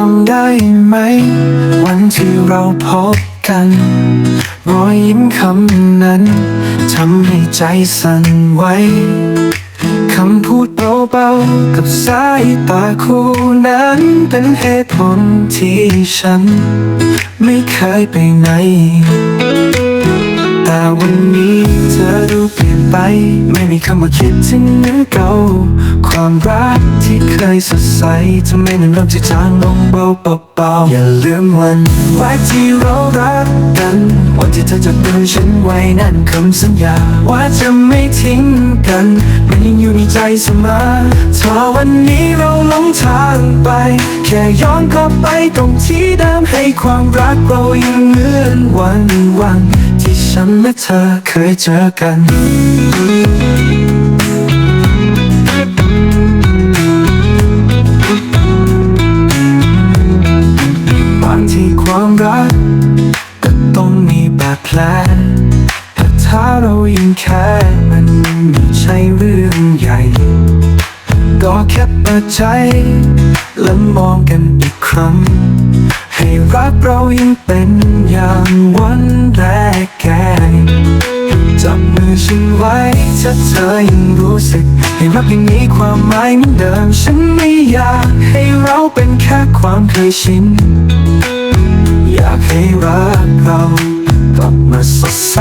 จำได้ไหม วันที่เราพบกัน รอยยิ้มคำนั้นทำให้ใจสั่นไหวคำพูดเบาๆ กับสายตาคู่นั้นเป็นเหตุผลที่ฉัน ไม่เคยไปไหน แต่วันนี้ เปลี่ยนไป ไม่มีคำว่าคิดถึงเหมือนเก่า ความรักที่เคยสดใสทำไมมันเริ่มจะจางลงเบาเบาๆอย่าลืมวันไว้ที่เรารักกัน วันที่เธอจับมือฉันไว้นั่นคำสัญญา ว่าจะไม่ทิ้งกันมันยังอยู่ ใจเสมอถ้าวันนี้เราหลงทางไป แค่ย้อนกลับไปตรงที่เดิมให้ความรักเรายังเหมือนวันวันที่ฉันและเธอเคยเจอกันบางทีความรักก็ต้องมีบาดแผล ก็แค่เปิดใจ และมองกันอีกครั้ง ให้รักเรายังเป็นอย่างวันแรกแกจับมือฉันไว้ถ้าเธอยังรู้สึก ให้รักยังมีความหมายเหมือนเดิม ฉันไม่อยากให้เราเป็นแค่ความเคยชิน อยากให้รักเรา ลับมาสดใส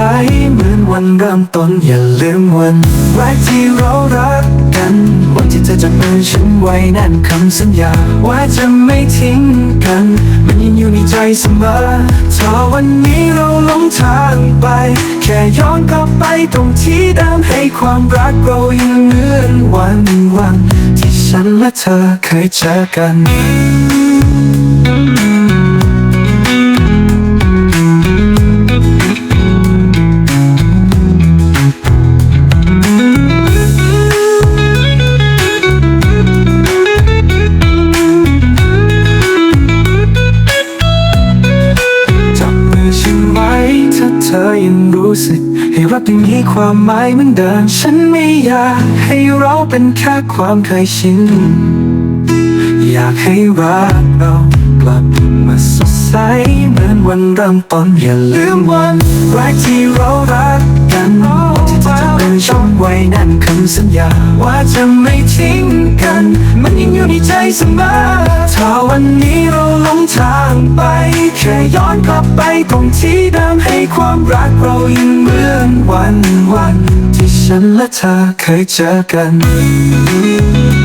เหมือนวันเริ่มต้นอย่าลืมวันแรกที่เรารักกัน วันที่เธอจับมือฉันไว้นั่นคำสัญญา ว่าจะไม่ทิ้งกัน มันยังอยู่ในใจเสมอถ้าวันนี้เราหลงทางไป แค่ย้อนกลับไปตรงที่เดิมให้ความรักเรายังเหมือนวันวันที่ฉันและเธอเคยเจอกัน รู้สึก ให้รักยังมีความหมายเหมือนเดิมฉันไม่อยากให้เราเป็นแค่ความเคยชิน อยากให้รักเรากลับมาสดใสเหมือนวันเริ่มต้นอย่าลืมวันแรกที่เรารักกันที่จะเป็นช่องไว้นั่นคำสัญญา ว่าจะไม่ทิ้งกัน มันยังอยู่ในใจเสมอถ้าวันนี้เราหลงทางไป แค่ย้อนกลับไปตรงที่เดิม ความรักเรายังเหมือนวันวัน ที่ฉันและเธอเคยเจอกัน